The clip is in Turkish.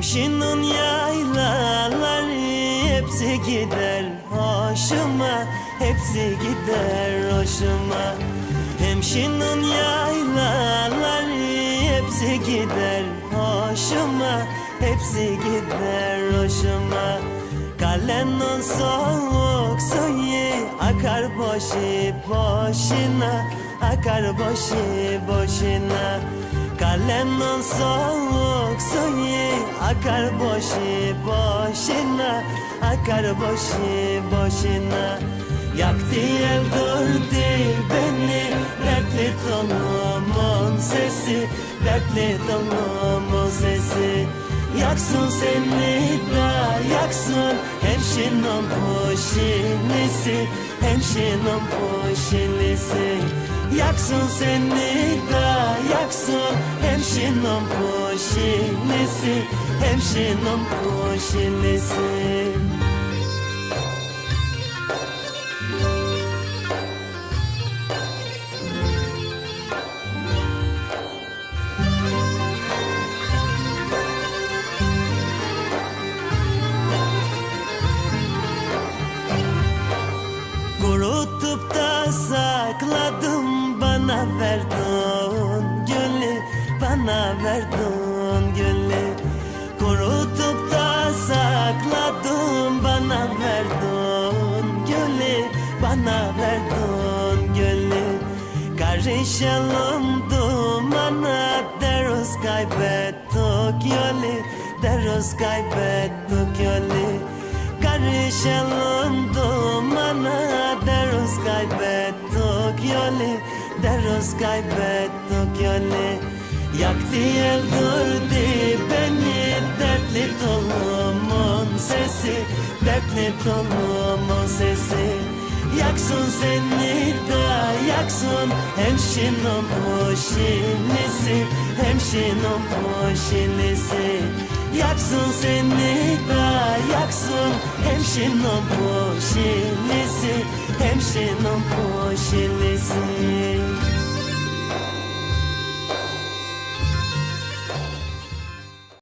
Hemşinin yaylaları hepsi gider hoşuma Hepsi gider hoşuma. Hemşinin yaylaları hepsi gider hoşuma Hepsi gider hoşuma. Kalenin soğuk suyu akar boşu boşuna Akar boşu boşuna. Kalenin soğuk suyu akar boşu boşuna Akar boşu boşuna. Yaktı öldürdü beni Dertli tonumun sesi Dertli tonumun sesi. Yaksın seni da yaksın Hemşinin poşinisi Hemşinin poşinisi Yaksın seni da yaksın. Hemşinin poşinisi Kurutup da sakladım bana verdin gülü Bana verdin gülü. Kurutup da sakladım bana verdin gülü Bana verdin gülü. Karışalım dumana Derus kaybettik yolu Derus kaybettik yolu Karışalım dumana Derus kaybettik yolu Derus kaybettik yolu Yaktı öldürdü beni Dertli tolumun sesi Dertli tolumun sesi. Yaksın seni da yaksın Hemşinin poşinisi Hemşinin poşinisi Yaksın seni da yaksın Hemşinin poşinisi Hemşinin poşinisi